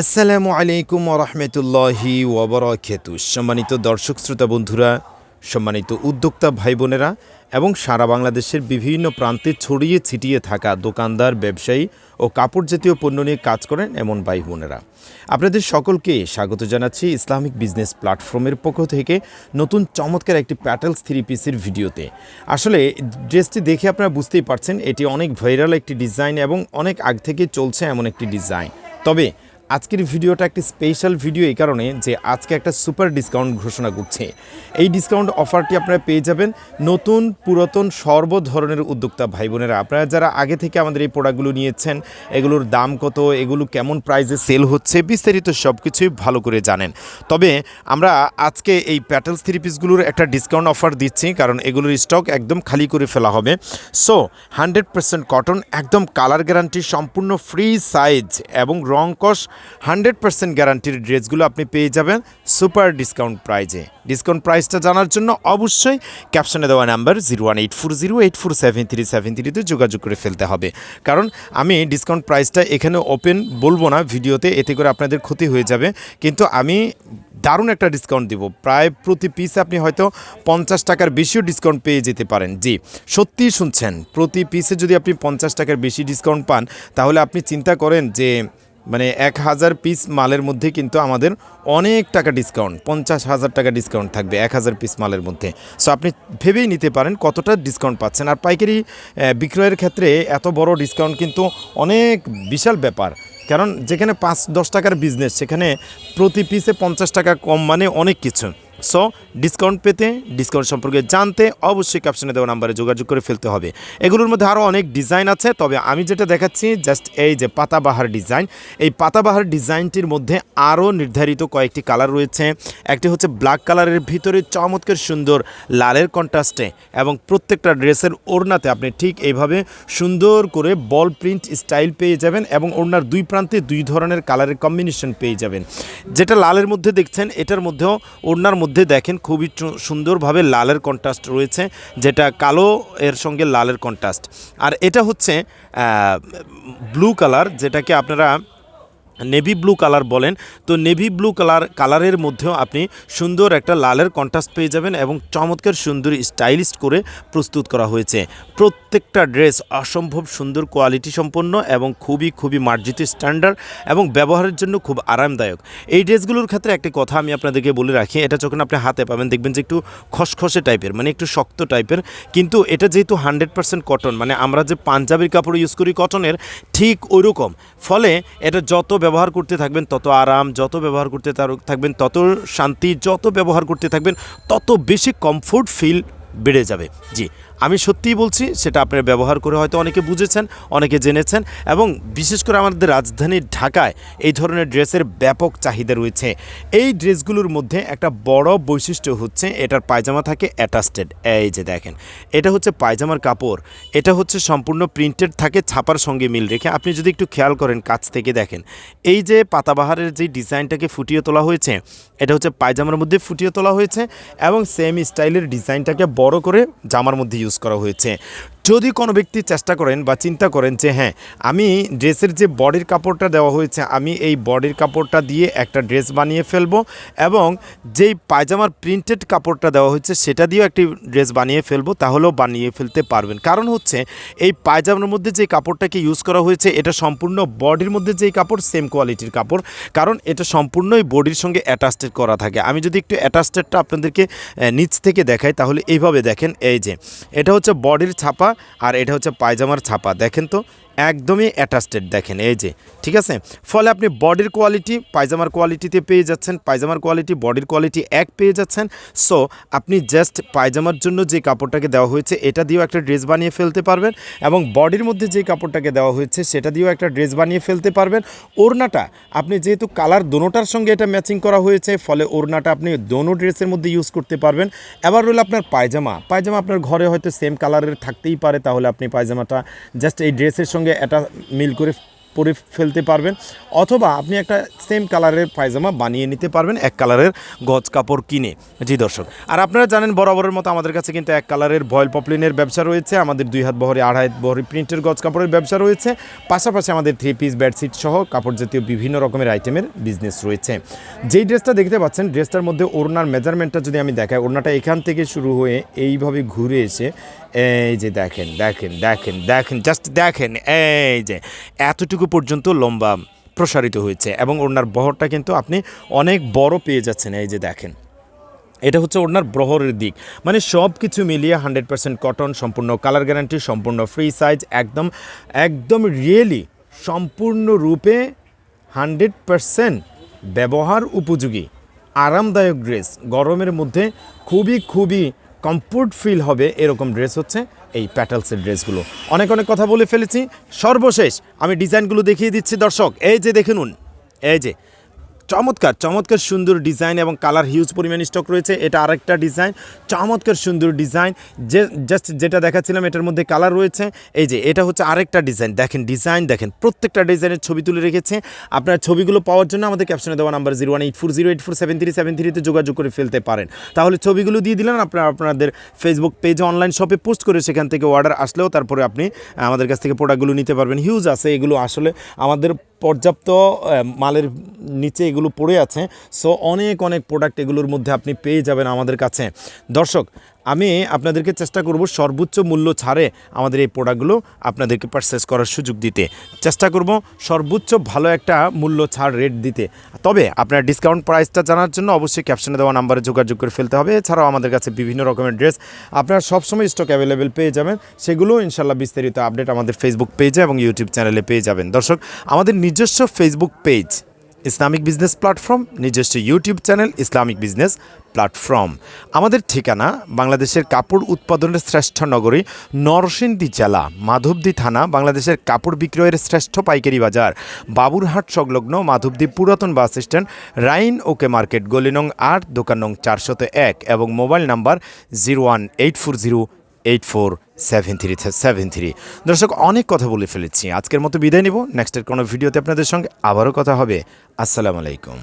আসসালামু আলাইকুম রহমতুল্লাহি ওবরাকাতু। সম্মানিত দর্শক শ্রোতা বন্ধুরা, সম্মানিত উদ্যোক্তা ভাই বোনেরা এবং সারা বাংলাদেশের বিভিন্ন প্রান্তে ছড়িয়ে ছিটিয়ে থাকা দোকানদার, ব্যবসায়ী ও কাপড় জাতীয় পণ্য নিয়ে কাজ করেন এমন ভাই বোনেরা। আপনাদের সকলকে স্বাগত জানাচ্ছি ইসলামিক বিজনেস প্ল্যাটফর্মের পক্ষ থেকে নতুন চমৎকার একটি প্যাটেলস থ্রি পিসের ভিডিওতে। আসলে ড্রেসটি দেখে আপনারা বুঝতেই পারছেন, এটি অনেক ভাইরাল একটি ডিজাইন এবং অনেক আগ থেকে চলছে এমন একটি ডিজাইন। তবে আজকের ভিডিওটা একটি স্পেশাল ভিডিও এই কারণে যে আজকে একটা সুপার ডিসকাউন্ট ঘোষণা করছে। এই ডিসকাউন্ট অফারটি আপনারা পেয়ে যাবেন নতুন, পুরাতন সর্ব ধরনের উদ্যোক্তা ভাই বোনেরা আপনারা যারা আগে থেকে আমাদের এই প্রোডাক্টগুলো নিয়েছেন, এগুলোর দাম কত, এগুলো কেমন প্রাইসে সেল হচ্ছে, বিস্তারিত সব কিছুই ভালো করে জানেন। তবে আমরা আজকে এই প্যাটেলস থ্রি পিসগুলোর একটা ডিসকাউন্ট অফার দিচ্ছি, কারণ এগুলোর স্টক একদম খালি করে ফেলা হবে। সো হান্ড্রেড পার্সেন্ট কটন একদম কালার গ্যারান্টি সম্পূর্ণ ফ্রি সাইজ এবং রং কস হান্ড্রেড পার্সেন্ট গ্যারান্টির ড্রেসগুলো আপনি পেয়ে যাবেন সুপার ডিসকাউন্ট প্রাইজে ডিসকাউন্ট প্রাইসটা জানার জন্য অবশ্যই ক্যাপশনে দেওয়া number zero one eight four zero eight four seven three seven থ্রিতে যোগাযোগ করে ফেলতে হবে। কারণ আমি ডিসকাউন্ট প্রাইসটা এখানে ওপেন বলব না, ভিডিওতে এতে করে আপনাদের ক্ষতি হয়ে যাবে। কিন্তু আমি দারুণ একটা ডিসকাউন্ট দিব। প্রায় প্রতি পিস আপনি হয়তো পঞ্চাশ টাকার বেশিও ডিসকাউন্ট পেয়ে যেতে পারেন। জি, সত্যিই শুনছেন। প্রতি পিসে যদি আপনি পঞ্চাশ টাকার বেশি ডিসকাউন্ট পান, তাহলে আপনি চিন্তা করেন যে মানে এক হাজার পিস মালের মধ্যে কিন্তু আমাদের অনেক টাকা ডিসকাউন্ট পঞ্চাশ হাজার টাকা ডিসকাউন্ট থাকবে এক হাজার পিস মালের মধ্যে। সো আপনি ভেবেই নিতে পারেন কতটা ডিসকাউন্ট পাচ্ছেন। আর পাইকারি বিক্রয়ের ক্ষেত্রে এত বড় ডিসকাউন্ট কিন্তু অনেক বিশাল ব্যাপার। কারণ যেখানে পাঁচ, দশ টাকার বিজনেস সেখানে প্রতি পিসে পঞ্চাশ টাকা কম মানে অনেক কিছু। সো ডিসকাউন্ট পেতে ডিসকাউন্ট সম্পর্কে জানতে অবশ্যই ক্যাপশনে দেওয়া নাম্বারে যোগাযোগ করে ফেলতে হবে। এগুলোর মধ্যে আরও অনেক ডিজাইন আছে, তবে আমি যেটা দেখাচ্ছি জাস্ট এই যে পাতাবাহার ডিজাইন এই পাতাবাহার ডিজাইনটির মধ্যে আরও নির্ধারিত কয়েকটি কালার রয়েছে। একটি হচ্ছে ব্ল্যাক কালারের ভিতরে চমৎকার সুন্দর লালের কন্ট্রাস্টে এবং প্রত্যেকটা ড্রেসের ওড়নাতে আপনি ঠিক এইভাবে সুন্দর করে বল প্রিন্ট স্টাইল পেয়ে যাবেন এবং ওড়নার দুই প্রান্তে দুই ধরনের কালারের কম্বিনেশন পেয়ে যাবেন। যেটা লালের মধ্যে দেখছেন, এটার মধ্যেও ওড়নার মধ্যে দেখেন খুবই সুন্দরভাবে লালের কন্ট্রাস্ট রয়েছে, যেটা কালো এর সঙ্গে লালের কন্ট্রাস্ট আর এটা হচ্ছে ব্লু কালার যেটাকে আপনারা নেভি ব্লু কালার বলেন। তো নেভি ব্লু কালার কালারের মধ্যেও আপনি সুন্দর একটা লালের কন্ট্রাস্ট পেয়ে যাবেন এবং চমৎকার সুন্দর স্টাইলিশ করে প্রস্তুত করা হয়েছে। প্রত্যেকটা ড্রেস অসম্ভব সুন্দর কোয়ালিটি সম্পন্ন এবং খুবই খুবই মার্জিত স্ট্যান্ডার্ড এবং ব্যবহারের জন্য খুব আরামদায়ক। এই ড্রেসগুলোর ক্ষেত্রে একটি কথা আমি আপনাদেরকে বলে রাখি, এটা যখন আপনি হাতে পাবেন দেখবেন যে একটু খসখসে টাইপের মানে একটু শক্ত টাইপের কিন্তু এটা যেহেতু হান্ড্রেড পার্সেন্ট কটন মানে আমরা যে পাঞ্জাবির কাপড় ইউজ করি কটনের ঠিক ওইরকম। ফলে এটা যত ব্যবহার করতে থাকবেন তত আরাম, যত ব্যবহার করতে থাকবেন তত শান্তি, যত ব্যবহার করতে থাকবেন তত বেশি কমফোর্ট ফিল বেড়ে যাবে। জি আমি সত্যিই বলছি, সেটা আপনারা ব্যবহার করে হয়তো অনেকে বুঝেছেন, অনেকে জেনেছেন এবং বিশেষ করে আমাদের রাজধানী ঢাকায় এই ধরনের ড্রেসের ব্যাপক চাহিদা রয়েছে। এই ড্রেসগুলোর মধ্যে একটা বড় বৈশিষ্ট্য হচ্ছে, এটার পায়জামা থাকে অ্যাটাস্টেড। এই যে দেখেন, এটা হচ্ছে পায়জামার কাপড়, এটা হচ্ছে সম্পূর্ণ প্রিন্টেড থাকে, ছাপার সঙ্গে মিল রেখে। আপনি যদি একটু খেয়াল করেন কাছ থেকে দেখেন, এই যে পাতাবাহারের যে ডিজাইনটাকে ফুটিয়ে তোলা হয়েছে, এটা হচ্ছে পায়জামার মধ্যে ফুটিয়ে তোলা হয়েছে এবং সেম স্টাইলের ডিজাইনটাকে বড় করে জামার মধ্যে ইউজ করা হয়েছে। যদি কোনো ব্যক্তি চেষ্টা করেন বা চিন্তা করেন যে হ্যাঁ আমি ড্রেসের যে বডির কাপড়টা দেওয়া হয়েছে, আমি এই বডির কাপড়টা দিয়ে একটা ড্রেস বানিয়ে ফেলব এবং যেই পায়জামার প্রিন্টেড কাপড়টা দেওয়া হয়েছে সেটা দিয়েও একটি ড্রেস বানিয়ে ফেলব তাহলেও বানিয়ে ফেলতে পারবেন। কারণ হচ্ছে এই পায়জামার মধ্যে যে কাপড়টাকে ইউজ করা হয়েছে, এটা সম্পূর্ণ বডির মধ্যে যেই কাপড় সেম কোয়ালিটির কাপড়। কারণ এটা সম্পূর্ণই বডির সঙ্গে অ্যাটাস্টেড করা থাকে। আমি যদি একটু অ্যাটাস্টেডটা আপনাদেরকে নিচ থেকে দেখাই, তাহলে এইভাবে দেখেন, এই যে, এটা হচ্ছে বডির ছাপা আর এটা হচ্ছে পায়জামার ছাপা। দেখেন তো একদমই অ্যাটাস্টেড দেখেন, এই যে, ঠিক আছে? ফলে আপনি বডির কোয়ালিটি পায়জামার কোয়ালিটিতে পেয়ে যাচ্ছেন, পায়জামার কোয়ালিটি বডির কোয়ালিটি এক পেয়ে যাচ্ছেন। সো আপনি জাস্ট পায়জামার জন্য যে কাপড়টাকে দেওয়া হয়েছে, এটা দিয়েও একটা ড্রেস বানিয়ে ফেলতে পারবেন এবং বডির মধ্যে যে কাপড়টাকে দেওয়া হয়েছে, সেটা দিয়েও একটা ড্রেস বানিয়ে ফেলতে পারবেন। ওড়নাটা, আপনি যেহেতু কালার দোনোটার সঙ্গে এটা ম্যাচিং করা হয়েছে, ফলে ওড়নাটা আপনি দোনো ড্রেসের মধ্যে ইউজ করতে পারবেন। এবার রইল আপনার পায়জামা। পায়জামা আপনার ঘরে হয়তো সেম কালারের থাকতেই পারে, তাহলে আপনি পায়জামাটা জাস্ট এই ড্রেসের সঙ্গে এটা মিল করে পরে ফেলতে পারবেন। অথবা আপনি একটা সেম কালারের পায়জামা বানিয়ে নিতে পারবেন, এক কালারের গজ কাপড় কিনে। জি দর্শক, আর আপনারা জানেন বরাবরের মতো আমাদের কাছে কিন্তু এক কালারের বয়েল পপলিনের ব্যবসা রয়েছে, আমাদের দুই হাত বহরে, আড়াই হাত বহরে প্রিন্টের গজ কাপড়ের ব্যবসা রয়েছে, পাশাপাশি আমাদের থ্রি পিস বেডশিট সহ কাপড় জাতীয় বিভিন্ন রকমের আইটেমের বিজনেস রয়েছে। যেই ড্রেসটা দেখতে পাচ্ছেন ড্রেসটার মধ্যে ওড়নার মেজারমেন্টটা যদি আমি দেখাই, ওড়নাটা এখান থেকে শুরু হয়ে এইভাবে ঘুরে এসে এই যে দেখেন দেখেন দেখেন দেখেন জাস্ট দেখেন, এই যে এতটুকু পর্যন্ত লম্বা প্রসারিত হয়েছে এবং ওনার বহরটা কিন্তু আপনি অনেক বড় পেয়ে যাচ্ছেন, এই যে দেখেন। এটা হচ্ছে ওনার ব্রহরের দিক। মানে সব কিছু মিলিয়ে হান্ড্রেড পার্সেন্ট কটন, সম্পূর্ণ কালার গ্যারান্টি, সম্পূর্ণ ফ্রি সাইজ, একদম একদম রিয়েলি সম্পূর্ণরূপে হান্ড্রেড পার্সেন্ট ব্যবহার উপযোগী। আরামদায়ক ড্রেস, গরমের মধ্যে খুবই খুবই কমফোর্ট ফিল হবে এরকম ড্রেস হচ্ছে, এই প্যাটালসের ড্রেসগুলো অনেক অনেক কথা বলে ফেলেছি। সর্বশেষ আমি ডিজাইনগুলো দেখিয়ে দিচ্ছি দর্শক। এই যে দেখে নুন। এই যে চমৎকার চমৎকার সুন্দর ডিজাইন এবং কালার হিউজ পরিমাণ স্টক রয়েছে। এটা আরেকটা ডিজাইন, চমৎকার সুন্দর ডিজাইন। যে, জাস্ট যেটা দেখাচ্ছিলাম, এটার মধ্যে কালার রয়েছে। এই যে, এটা হচ্ছে আরেকটা ডিজাইন। দেখেন ডিজাইন দেখেন, প্রত্যেকটা ডিজাইনের ছবি তুলে রেখেছে। আপনার ছবিগুলো পাওয়ার জন্য আমাদের ক্যাপশনে দেওয়া number zero one eight four zero eight four seven three seven থ্রিতে যোগাযোগ করে ফেলতে পারেন। তাহলে ছবিগুলো দিয়ে দিলেন আপনারা আপনাদের ফেসবুক পেজে অনলাইন শপে পোস্ট করে সেখান থেকে অর্ডার আসলেও তারপরে আপনি আমাদের কাছ থেকে প্রোডাক্টগুলো নিতে পারবেন। হিউজ আছে, এগুলো আসলে আমাদের পর্যাপ্ত মালের নিচে এগুলো পড়ে আছে। সো অনেক অনেক প্রোডাক্ট এগুলোর মধ্যে আপনি পেয়ে যাবেন আমাদের কাছে। দর্শক আমি আপনাদেরকে চেষ্টা করব সর্বোচ্চ মূল্য ছাড়ে আমাদের এই প্রোডাক্টগুলো আপনাদেরকে পারচেস করার সুযোগ দিতে। চেষ্টা করব সর্বোচ্চ ভালো একটা মূল্য ছাড় রেট দিতে। তবে আপনার ডিসকাউন্ট প্রাইসটা জানার জন্য অবশ্যই ক্যাপশনে দেওয়া নাম্বারে যোগাযোগ করে ফেলতে হবে। এছাড়াও আমাদের কাছে বিভিন্ন রকমের ড্রেস আপনারা সবসময় স্টক অ্যাভেলেবেল পেয়ে যাবেন। সেগুলো ইনশাল্লাহ বিস্তারিত আপডেট আমাদের ফেসবুক পেজে এবং ইউটিউব চ্যানেলে পেয়ে যাবেন। দর্শক, আমাদের নিজস্ব Facebook page Islamic business platform, নিজস্ব YouTube channel, Islamic business platform. আমাদের ঠিকানা বাংলাদেশের কাপড় উৎপাদনের শ্রেষ্ঠ নগরী নরসিংদী জেলা, মাধবদী থানা, বাংলাদেশের কাপড় বিক্রয়ের শ্রেষ্ঠ পাইকারি বাজার, বাবুরহাট সংলগ্ন মাধবদী পুরাতন বাস স্ট্যান্ড, রাইন ওকে মার্কেট, গলি নং আট, দোকান নং চারশত এক এবং mobile number zero one eight four zero eight four seven three seven three. দর্শক, অনেক কথা বলে ফেলেছি। আজকের মতো বিদায় নিব। নেক্সটের কোনো ভিডিওতে আপনাদের সঙ্গে আবারও কথা হবে। আসসালামু আলাইকুম।